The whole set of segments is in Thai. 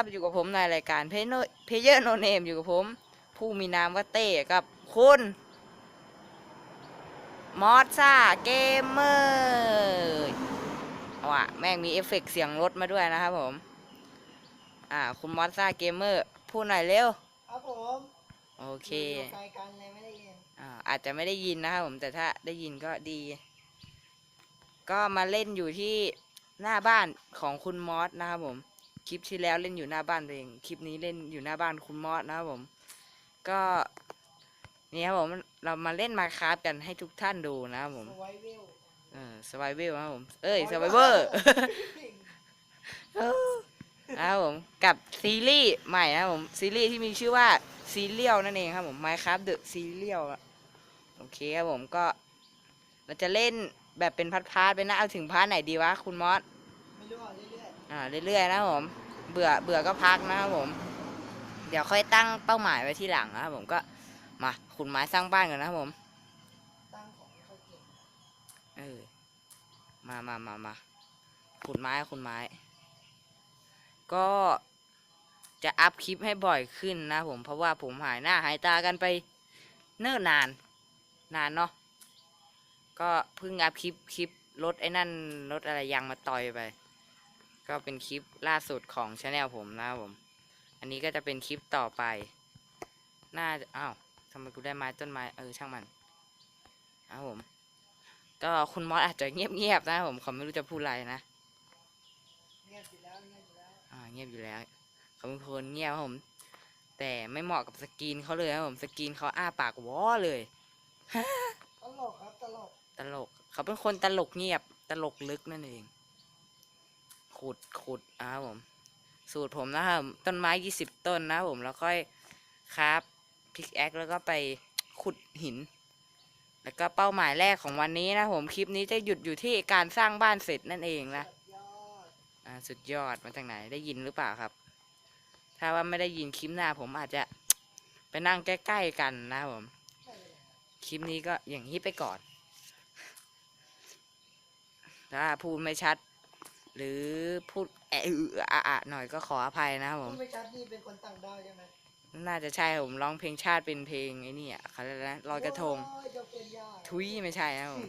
ครับอยู่กับผมในรายการเพเนเพเยอร์โนเนมอยู่กับผม ผู้มีนามว่าเต้กับคุณมอสซ่าเกมเมอร์ว่ะแม่งมีเอฟเฟกต์เสียงรถมาด้วยนะครับผม อ่า คุณมอสซ่าเกมเมอร์พูดหน่อยเร็ว ครับผมโอเคอยู่ไกลกันเลยไม่ได้ยินอ่าอาจจะไม่ได้ยินนะครับผมแต่ถ้าได้ยินก็ดี ก็มาเล่นอยู่ที่หน้าบ้านของคุณมอสนะครับผม คลิปที่แล้วเล่นอยู่หน้าบ้านตัวเอง คลิปนี้เล่นอยู่หน้าบ้านคุณมอสนะครับผม ก็นี่ครับผมเรามาเล่นมาคราฟกันให้ทุกท่านดูนะครับผมสไวเวลเออสไวเวลนะครับผม เอ้ยสไวเวอร์นะครับผมกับซีรีส์ใหม่นะครับผมซีรีส์ที่มีชื่อว่าซีเรียลนั่นเองครับผม Minecraft The Serial โอเคครับผมก็ เราจะเล่นแบบเป็นพาร์ทๆไปนะเอาถึงพาร์ทไหนดีวะคุณมอสไม่รู้อะเรื่อย อ่าเรื่อยๆนะครับผม เบื่อเบื่อก็พักนะครับผม เดี๋ยวค่อยตั้งเป้าหมายไว้ที่หลังนะครับผมก็มาขุนไม้สร้างบ้านก่อนนะครับผมตั้งของไม่ค่อยเก่งเออมามามามาขุดไม้ขุดไม้ ก็จะอัพคลิปให้บ่อยขึ้นนะผม เพราะว่าผมหายหน้าหายตากันไปเนิ่นนาน นานเนาะ ก็เพิ่งอัพคลิปคลิปรถไอ้นั่นรถอะไรยางมาต่อยไป ก็เป็นคลิปล่าสุดของช anel ผมนะครับผม อันนี้ก็จะเป็นคลิปต่อไป น่าจะอ้าวทำไมกูได้ไม้ต้นไม้เออช่างมันนะครับผม ก็คุณมอสอาจจะเงียบๆนะครับผมเขาไม่รู้จะพูดอะไรนะเงียบอยู่แล้วเงียบอยู่แล้วอ่าเงียบอยู่แล้วเขาเป็นคนเงียบครับผม แต่ไม่เหมาะกับสกรีนเขาเลยครับผมสกรีนเขาอ้าปากวอเลยตลกครับตลกตลกเขาเป็นคนตลกเงียบตลกลึกนั่นเอง ขุดขุดอ่าครับผมสูตรผมนะครับต้นไม้ยี่สิบต้นนะครับผมแล้วค่อยคราฟพิกแอคแล้วก็ไปขุดหิน แล้วก็เป้าหมายแรกของวันนี้นะผมคลิปนี้จะหยุดอยู่ที่การสร้างบ้านเสร็จนั่นเองนะสุดยอดอ่าสุดยอดมาจากไหนได้ยินหรือเปล่าครับ ถ้าว่าไม่ได้ยินคลิปหน้าผมอาจจะไปนั่งใกล้ๆกันนะผมคลิปนี้ก็อย่างนี้ไปก่อนถ้าพูดไม่ชัด หรือพูดแอะอืออะอะหน่อยก็ขออภัยนะครับผพูมดไม่ชัดนี่เป็นคนต่างด้าวใช่ไหมน่าจะใช่ครับผมร้องเพลงชาติเป็นเพลงไอ้นี่อะเขาเรียกอะไรนะลอยกระทง โอ้ยจะเป็นยากทุยไม่ใช่นะครับผม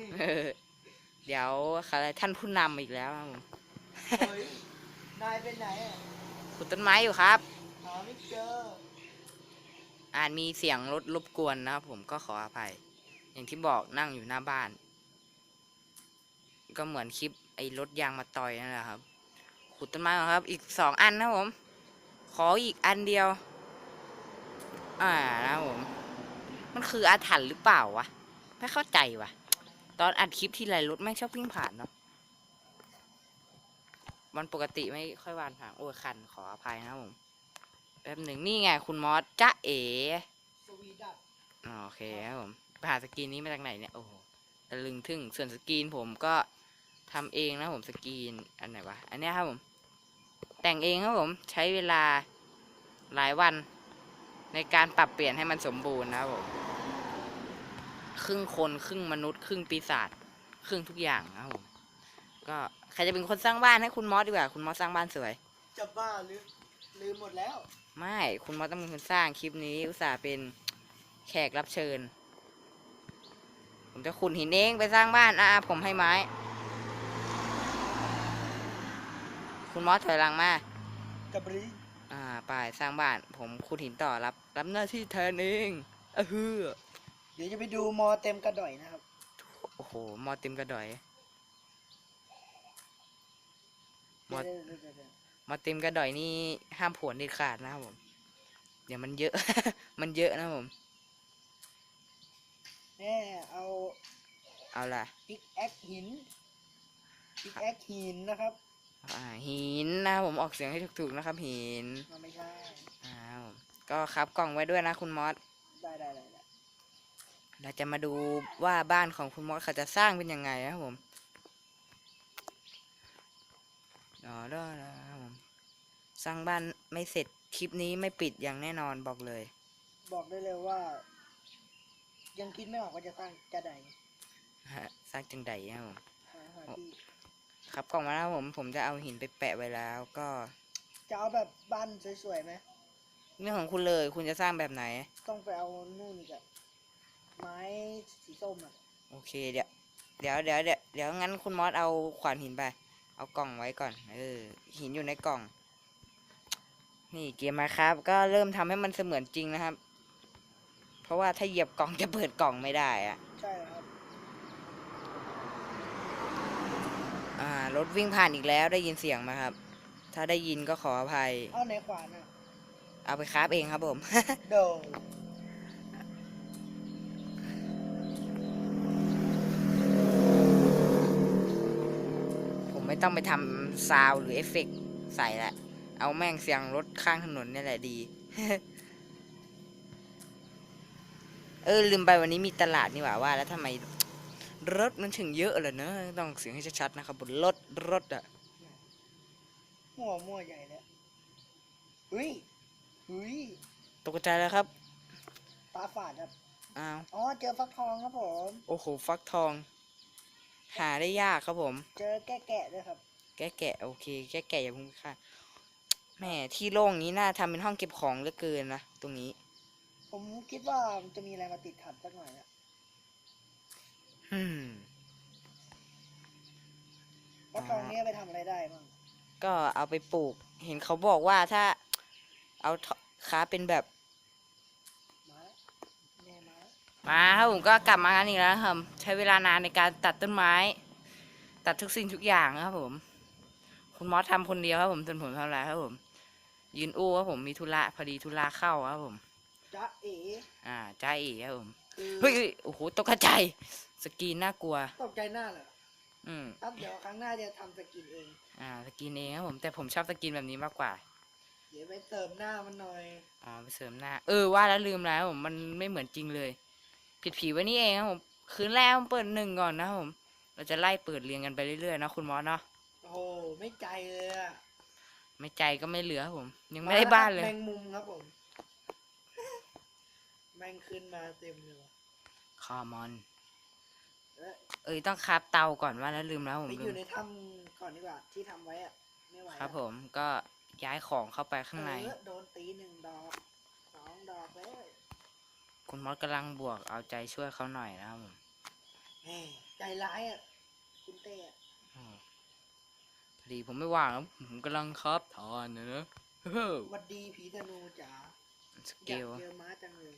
เดี๋ยวเขาเรียกท่านผู้นำอีกแล้วนะครับผมเฮ้ยนายเป็นไหนอะขุดต้นไม้อยู่ครับ หาไม่เจออาจมีเสียงรถรบกวนนะครับผมก็ขออภัย อย่างที่บอกนั่งอยู่หน้าบ้าน ก็เหมือนคลิป ไอ้รถยางมาต่อยนั่นแหละครับ ขุดต้นไม้ครับ อีกสองอันนะผม ขออีกอันเดียว อ่านะครับผม มันคืออาถรรพ์หรือเปล่าวะ ไม่เข้าใจวะตอนอัดคลิปที่ไรรถแม่ชอบวิ่งผ่านเนาะวันปกติไม่ค่อยวานผ่านโอ้ยคันขออภัยนะครับผมแป๊บหนึ่งนี่ไงคุณมอสจ้าเอ๋โอเคครับผมไปหาสกรีนนี้มาจากไหนเนี่ย โอ้โหตะลึงทึ่งส่วนสกรีนผมก็ ทำเองนะผมสกรีนอันไหนวะอันเนี้ยครับผม แต่งเองครับผมใช้เวลาหลายวัน ในการปรับเปลี่ยนให้มันสมบูรณ์นะครับผมครึ่งคนครึ่งมนุษย์ครึ่งปีศาจครึ่งทุกอย่างนะครับผมก็ใครจะเป็นคนสร้างบ้านให้คุณมอสดีกว่าคุณมอสสร้างบ้านสวยจะบ้าหรือลืมหมดแล้ว ไม่คุณมอสต้องเป็นคนสร้างคลิปนี้ อุตส่าห์เป็นแขกรับเชิญ ผมจะขุดหินเองไปสร้างบ้านอ่าผมให้ไม้ คุณมอสถอยหลังมากระบรีอ่าไปสร้างบ้าน ผมขุดหินต่อรับ รับหน้าที่แทนเองเออฮือเดี๋ยวจะไปดูมอเต็มกระด่อยนะครับ โอ้โห มอเต็มกระดอย มอเดี๋ยวเดี๋ยวเดี๋ยวเดี๋ยวมอเต็มกระดอยนี่ห้ามผวนเด็ดขาดนะครับผม เดี๋ยวมันเยอะ มันเยอะนะครับผมแน่เอา เอาล่ะพิกแอคหินพิกแอคหินนะครับ อ่าหินนะครับผมออกเสียงให้ถูกๆนะครับหินมันไม่ใช่อ้าวก็ครับกล่องไว้ด้วยนะคุณมอสได้ได้ได้ได้เราจะมาดูว่าบ้านของคุณมอสเขาจะสร้างเป็นยังไงนะครับผมรอรอรอครับผมสร้างบ้านไม่เสร็จคลิปนี้ไม่ปิดอย่างแน่นอนบอกเลย บอกได้เลยว่า ยังคิดไม่ออกว่าจะสร้างจะใดฮะสร้างจังใดนะครับผม หาหาที่ ครับกล่องมาแล้วผมผมจะเอาหินไปแปะไว้แล้วก็จะเอาแบบบ้านสวยๆไหมเรื่องของคุณเลยคุณจะสร้างแบบไหน ต้องไปเอานู่นอีกอะไม้สีส้มอะโอเคเดี๋ยวเดี๋ยวเดี๋ยวเดี๋ยวเดี๋ยวงั้นคุณมอสเอาขวานหินไป เอากล่องไว้ก่อน เออ หินอยู่ในกล่อง นี่เกมมาครับ ก็เริ่มทำให้มันเสมือนจริงนะครับ เพราะว่าถ้าเหยียบกล่องจะเปิดกล่องไม่ได้อะใช่ค รับอ่ารถวิ่งผ่านอีกแล้วได้ยินเสียงไหมครับ ถ้าได้ยินก็ขออภัย เอาในขวานอะเอาไปคราฟเองครับผม โดผมไม่ต้องไปทำซาวด์หรือเอฟเฟกต์ใส่ละ เอาแม่งเสียงรถข้างถนนนี่แหละดี เออลืมไปวันนี้มีตลาดนี่หว่าว่า แล้วทำไม รถมันถึงเยอะเลยเนอะต้องเสียงให้ชัดๆนะครับบนรถรถอะมั่วมั่วใหญ่เลยเฮ้ยเฮ้ยตกใจแล้วครับตาฝาดครับอ้าวอ๋อเจอฟักทองครับผม โอ้โหฟักทอง หาได้ยากครับผม เจอแก้แกะด้วยครับ แกะแกะโอเค แกะแกะอย่าเพิ่งฆ่าแหม่ที่โล่งนี้น่าทำเป็นห้องเก็บของเหลือเกินนะตรงนี้ ผมคิดว่ามันจะมีอะไรมาติดขัดสักหน่อยนะ อืมฟักทองเนี้ยไปทำอะไรได้บ้างก็เอาไปปลูก เห็นเขาบอกว่าถ้า เอาทค้าเป็นแบบมาแล้วแน่มาแล้วมาครับผมก็กลับมากันอีกแล้วครับ ใช้เวลานานในการตัดต้นไม้ ตัดทุกสิ่งทุกอย่างครับผม คุณมอสทำคนเดียวครับผมส่วนผมทำอะไรครับผม ยืนอู้ครับผมมีธุระพอดีธุระเข้าครับผม จ๊ะเอ๋อ่าจ้าเอ๋ครับผมคือเฮ้ยเฮ้ยโอ้โหตกใจาย สกรีนน่ากลัว ตกใจหน้าเหรออืม ครับเดี๋ยวครั้งหน้าจะทำสกินเอง อ่าสกรีนเองครับผมแต่ผมชอบสกรีนแบบนี้มากกว่า เดี๋ยวไปเติมหน้ามันหน่อยอ๋อไปเสริมหน้า เออว่าแล้วลืมแล้วผมมันไม่เหมือนจริงเลย ผิดผีไว้นี่เองครับผมคืนแรกผมเปิดหนึ่งก่อนนะครับผม เราจะไล่เปิดเรียงกันไปเรื่อยๆนะคุณมอสเนาะโอ้โหไม่ใจเลยอะไม่ใจก็ไม่เหลือครับผม ยังไม่ได้บ้านเลย แมงมุมครับผม แมงขึ้นมาเต็มเลยว่ะ คอมอน เอ้ยเอ้ยต้องคราบเตาก่อนว่าแล้วลืมแล้วผมไปอลืยู่มในถ้ำก่อนดีกว่าที่ทำไว้อะไม่ไหวครับอะผมก็ย้ายของเข้าไปข้างใน เออโดนตีหนึ่งดอกสองดอกเลยคุณมอสกำลังบวกเอาใจช่วยเขาหน่อยนะครับผมแหมใจร้ายอะคุณเต้อะอ๋อพอดีผมไม่ว่างครับผมกำลังครับทอนนะเนอะเฮ้อหวัดดีผีธนูจ๋าสอเกยากลเจอม้าจังเลย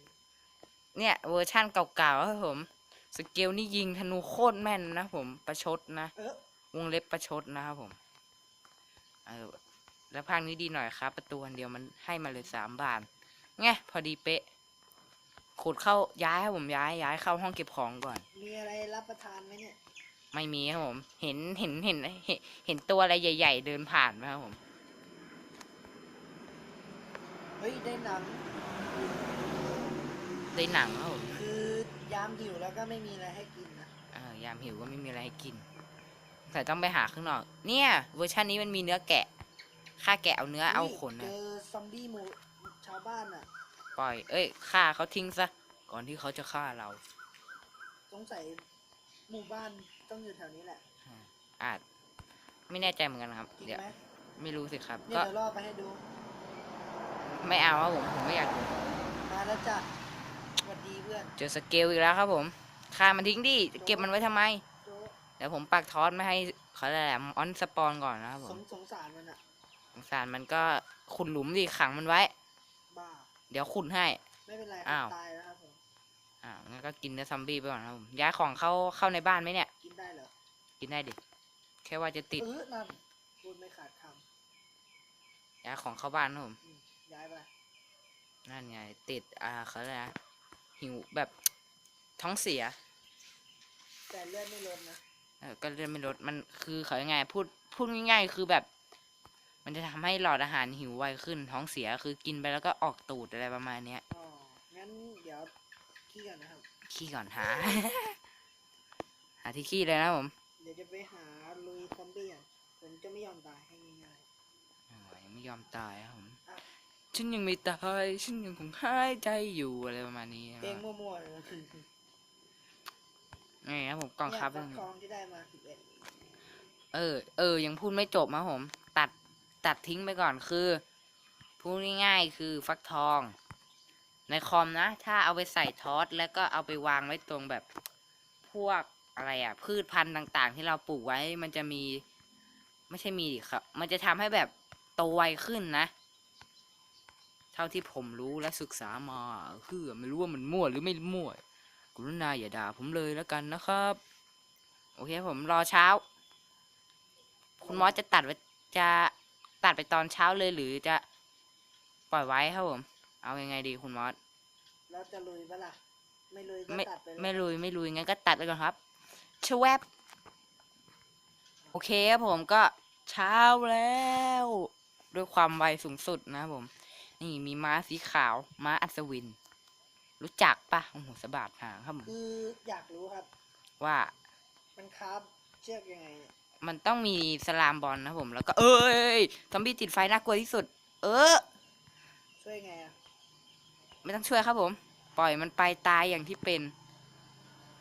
เนี่ยเวอร์ชั่นเก่าๆครับผม สเกลนี่ยิงธนูโคตรแม่นนะผมประชดนะเออวงเล็บประชดนะครับผม เออ แล้วภาคนี้ดีหน่อยครับ ประตูอันเดียวมันให้มาเลยสามบานไงพอดีเป๊ะขุดเข้าย้ายครับผมย้ายย้ายเข้าห้องเก็บของก่อน มีอะไรรับประทานไหมเนี่ย ไม่มีครับผม เห็นเห็นเห็นเห็นเห็นตัวอะไรใหญ่ ๆ เดินผ่านไหมครับผม เฮ้ยได้หนัง ได้หนังครับผมคือ ยามหิวแล้วก็ไม่มีอะไรให้กินนะเออยามหิวก็ไม่มีอะไรให้กิน แต่ต้องไปหาข้างนอก เนี่ย เวอร์ชันนี้มันมีเนื้อแกะฆ่าแกะเอาเนื้อเอาขนเจนะอซอมบี้หมู่ชาวบ้านอะ ปล่อย เอ้ยฆ่าเขาทิ้งซะก่อนที่เขาจะฆ่าเราสงสัยหมู่บ้านต้องอยู่แถวนี้แหละอาจไม่แน่ใจเหมือนกันครับ จริงเดี๋ยวไหมไม่รู้สิครับ เนี่ยก็เดี๋ยวรอไปให้ดู ไม่เอาครับผมผมไม่อยากดูมาแล้วจ้ะสวัสดี เพื่อนเจอสเกลอีกแล้วครับผมฆ่ามันทิ้งดิเก็บมันไว้ทำไม โจเดี๋ยวผมปักทอสไม่ให้เขาแหละออนสปอนก่อนนะครับผสมงสงสารมันอะสงสารมันก็ขุดหลุมดิขังมันไว้ บ้า เดี๋ยวขุดให้ ไม่เป็นไรคอ้ารับวตายแล้วครับผม อ่างั้นก็กินเนื้อซอมบี้ไปก่อนนะครับผมย้ายของเข้าเข้าในบ้านไหมเนี่ย กินได้เหรอกินได้ดิ แค่ว่าจะติดเออนั่นพูดไม่ขาดคย้ายของเข้าบ้านนะครับผมำอืมย้ายไปนั่นไง ติดอ่าเขาเรียกอะไรนะ หิวแบบท้องเสีย แต่เลือดไม่ลดนะเออก็เลื่อนไม่ลดมันคือเขายังไง พูดพูดง่ายๆคือแบบ มันจะทำให้หลอดอาหารหิวไวขึ้นท้องเสียคือกินไปแล้วก็ออกตูดอะไรประมาณเนี้ยอ๋องั้นเดี๋ยวขี้ก่อนนะครับ ขี้ก่อนหา หาที่ขี้เลยนะผมเดี๋ยวจะไปหาลุยซอมบี้อะผมจะไม่ยอมตายให้ง่ายอ๋อยังไม่ยอมตายครับผมอะ ฉันยังไม่ตายฉันยังคงหายใจอยู่อะไรประมาณนี้ๆนะเพลงมั่วๆเลยนะคือนี่ครับผมกล่องครับเนี่ยฟักทองที่ได้มาสิบเอ็ดเออ เออ ยังพูดไม่จบนะผม ตัด ตัดทิ้งไปก่อนคือ พูดง่ายๆ คือฟักทอง ในคอมนะ ถ้าเอาไปใส่ทอสแล้วก็เอาไปวางไว้ตรงแบบพวกอะไรอะพืชพันธุ์ต่างๆ ที่เราปลูกไว้มันจะมี ไม่ใช่มีดิครับ มันจะทำให้แบบโตไวขึ้นนะ เท่าที่ผมรู้และศึกษามาคือไม่รู้ว่ามันมั่วหรือไม่มั่วกรุณาอย่าด่าผมเลยแล้วกันนะครับ โอเคผมรอเช้า คุณมอสจะตัดไว้จะตัดไปตอนเช้าเลยหรือจะปล่อยไว้ครับผมเอายังไงดีคุณมอสแล้วจะลุยปะล่ะไม่ลุยก็ไม่ตัดไปเลยไม่ลุยไม่ลุยงั้นก็ตัดไปก่อนครับชวบโอเคครับผมก็เช้าแล้ว ด้วยความไวสูงสุดนะครับผม นี่มีม้าสีขาว ม้าอัศวิน รู้จักปะโอ้โหสะบาดหางครับผมคืออยากรู้ครับ ว่ามันคราบเชือกยังไงเนี่ยมันต้องมีสลามบอลนะครับผม แล้วก็ เอ้ยซอมบี้ติดไฟน่ากลัวที่สุด เออ ช่วยไงอะไม่ต้องช่วยครับผม ปล่อยมันไปตายอย่างที่เป็น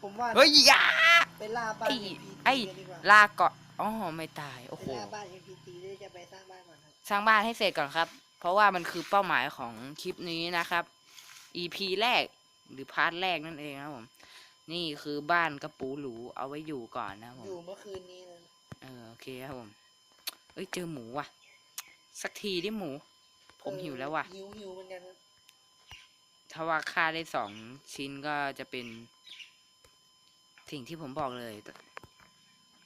ผมว่าเฮ้ยอย่าไปล่าบ้านไอ้ NPT ไอ้กันดีกว่าลากเกาะอ๋อไม่ตายโอ้ไปโหล่าบ้าน NPT หรือจะไปสร้างบ้านก่อนครับสร้างบ้านให้เสร็จก่อนครับ เพราะว่ามันคือเป้าหมายของคลิปนี้นะครับ EP แรกหรือพาร์ทแรกนั่นเองนะครับผมนี่คือบ้านกระปูหรูเอาไว้อยู่ก่อนนะครับผมอยู่เมื่อคืนนี้นะเออโอเคครับผมเอ้ยเจอหมูว่ะ สักทีดิหมู ผมเออหิวแล้วว่ะหิวหิวเหมือนกันครับถ้าว่าค่าได้สองชิ้นก็จะเป็น สิ่งที่ผมบอกเลย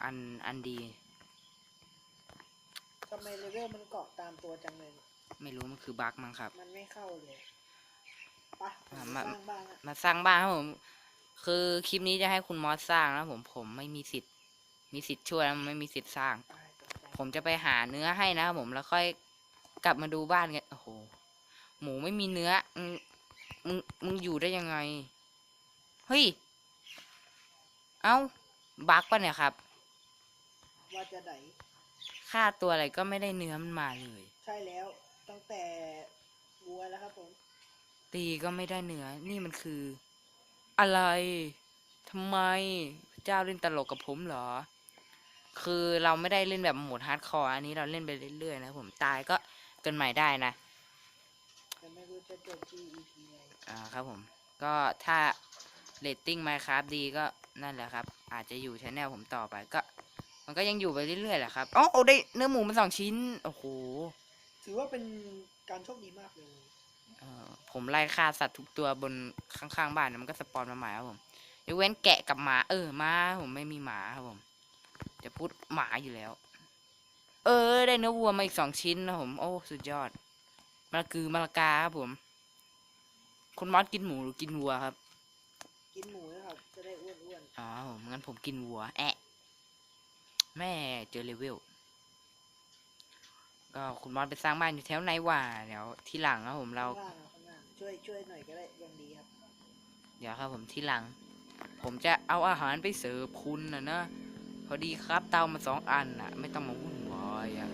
อันอันดีทำไมเลเวลมันเกาะตามตัวจังเลยเนี่ย ไม่รู้มันคือบั๊กมั้งครับ มันไม่เข้าเลยไปะอะมามา สร้างบ้านอะมาสร้างบ้านครับผม คือคลิปนี้จะให้คุณมอสสร้างนะผมผมไม่มีสิทธิ์ มีสิทธิ์ช่วยนะไม่มีสิทธิ์สร้าง ตายตกใจผมจะไปหาเนื้อให้นะครับผมแล้วค่อยกลับมาดูบ้านกันโอ้โห หมูไม่มีเนื้อมึงมึงมึงอยู่ได้ยังไง เฮ้ย เอ้าบั๊กปะเนี่ยครับ ว่าจะไหนฆ่าตัวอะไรก็ไม่ได้เนื้อมันมาเลย ใช่แล้ว ตั้งแต่วัวแล้วครับผม ตีก็ไม่ได้เนื้อนี่มันคือ อะไรทำไมพระเจ้าเล่นตลกกับผมเหรอ คือเราไม่ได้เล่นแบบโหมดฮาร์ดคอร์อันนี้เราเล่นไปเรื่อยๆนะผมตายก็เกินใหม่ได้นะแต่ไม่รู้จะจบที่ EP ไหนอ่าครับผม ก็ถ้าเรตติ้งไมครับดีก็นั่นแหละครับ อาจจะอยู่ชแนลผมต่อไปก็ มันก็ยังอยู่ไปเรื่อยๆแหละครับอ๋อโอ้ได้เนื้อหมูมาสองชิ้น โอ้โห ถือว่าเป็นการโชคดีมากเลยเอ่อผมไล่ฆ่าสัตว์ทุกตัวบนข้างๆบ้านนะมันก็สปอนมาใหม่ครับผมยกเว้นแกะกับหมาเออหมาผมไม่มีหมาครับผมจะพูดหมาอยู่แล้ว เออ ได้เนื้อวัวมาอีกสองชิ้นนะผมโอ้สุดยอดมะละกือมะละกาครับผม คุณมอสกินหมูหรือกินวัวครับ กินหมูนะครับจะได้อ้วนอ๋อผมงั้นผมกินวัว แอะ แม่เจอเลเวล ก็คุณมอสไปสร้างบ้านอยู่แถวไหนวะเดี๋ยวทีหลังครับผมๆเรา ข้างล่างอะข้างล่างช่วยช่วยหน่อยก็ได้ยังดีครับ เดี๋ยวครับผมทีหลัง ผมจะเอาอาหารไปเสิร์ฟคุณนะนะพอดีครับเตามาสองอันน่ะ ไม่ต้องมาวุ่นวายอะ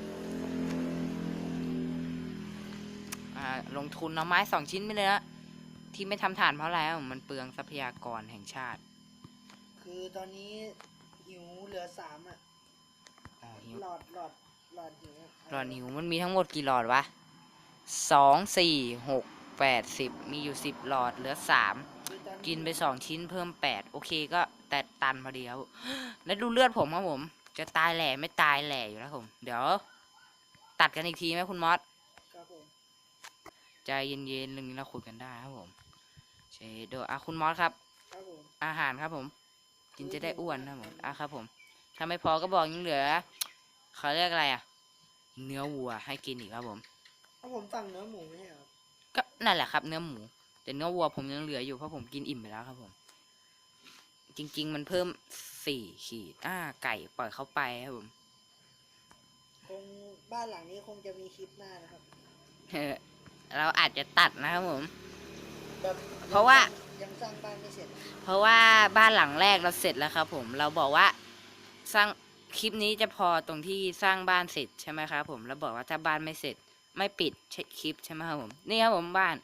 อ่าลงทุนเอาไม้สองชิ้นไปเลยนะที่ไม่ทำฐานเพราะอะไรอะมันเปลืองทรัพยากรแห่งชาติคือตอนนี้หิวเหลือสามอะ อ๋อหิวหลอดหลอด หลอดหิวะหลอดหิวมันมีทั้งหมดกี่หลอดวะสองสี่หกแปดสิบมีอยู่สิบหลอดเหลือสามคือตอกินไปสองชิ้นเพิ่มแปดโอเคก็แต่ตันพอดีครับแล้วดูเลือดผมครับผม จะตายแหล่ไม่ตายแหล่อยู่แล้วผม เดี๋ยว ตัดกันอีกทีไหมคุณมอสครับผมใจเย็นๆเรื่องนี้เราคุยกันได้ครับผมเชโดอะคุณมอสครับครับผมอาหารครับผม กินจะได้อ้วนนะผมอะครับผมถ้าไม่พอก็บอกยังเหลือ เขาเรียกอะไรอะ เนื้อวัวให้กินอีกครับผม ถ้าผมสั่งเนื้อหมูไม่ใช่เหรอก็นั่นแหละครับเนื้อหมู แต่เนื้อวัวผมยังเหลืออยู่เพราะผมกินอิ่มไปแล้วครับผม จริง ๆ มันเพิ่มสี่ขีดอ่าไก่ปล่อยเข้าไปครับผมคงบ้านหลังนี้คงจะมีคลิปหน้านะครับ เออเราอาจจะตัดนะครับผม แบบเพราะว่า ยังสร้างบ้านไม่เสร็จเพราะว่าบ้านหลังแรกเราเสร็จแล้วครับผม เราบอกว่าสร้าง คลิปนี้จะพอตรงที่สร้างบ้านเสร็จใช่ไหมครับผมแล้วบอกว่าถ้าบ้านไม่เสร็จไม่ปิดคลิปใช่ไหมครับผมนี่ครับผมบ้าน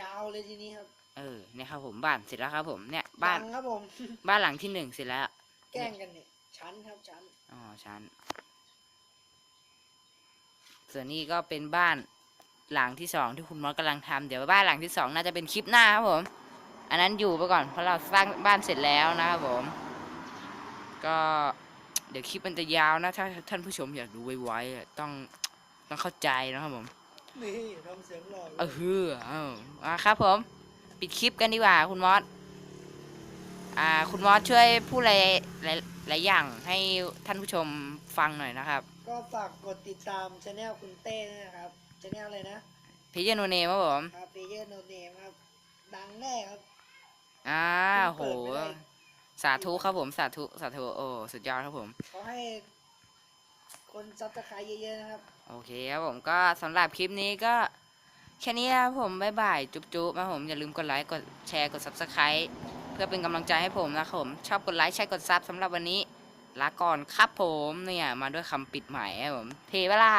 ยาวเลยทีนี้ครับ เออเนี่ยครับผมบ้านเสร็จแล้วครับผมเนี่ยบ้านยังครับผม บ้านหลังที่หนึ่งเสร็จแล้ว แกล้งกันเนี่ยชั้นครับชั้นอ๋อชั้น ส่วนนี้ก็เป็นบ้านหลังที่สองที่คุณมอสกำลังทำเดี๋ยวบ้านหลังที่สองน่าจะเป็นคลิปหน้าครับผม อันนั้นอยู่ไปก่อนเพราะเราสร้างบ้านเสร็จแล้วนะครับผม ก็ เดี๋ยวคลิปมันจะยาวนะ ถ้าท่านผู้ชมอยากดูไวๆอะต้องต้องเข้าใจนะครับผมนี่ทำเสียงหล่อเออฮือเอาอ่าครับผม ปิดคลิปกันดีกว่า คุณมอสอ่า คุณมอสช่วยพูดอะไรหลายหลายอย่างให้ท่านผู้ชมฟังหน่อยนะครับ ก็ฝากกดติดตามช anel คุณเต้ด้วยนะครับช anel อะไรนะพิจโนเนมครับผมครับเพเยอร์โนเนมครับดังแน่ครับอ่าโหเปิดไม่ได้ สาธุครับผมสาธุสาธุโอ้สุดยอดครับผม ขอให้ คนซับสไครต์เยอะๆนะครับ โอเคครับผมก็สำหรับคลิปนี้ก็แค่นี้ครับผมบ๊ายบายจุ๊บจุ๊บนะครับผมอย่าลืมกดไลค์กดแชร์กด subscribe เพื่อเป็นกำลังใจให้ผมนะครับผม ชอบกดไลค์ใช่กดซับสำหรับวันนี้ลาก่อนครับผมเนี่ยมาด้วยคำปิดใหม่ครับผมเทเวล่า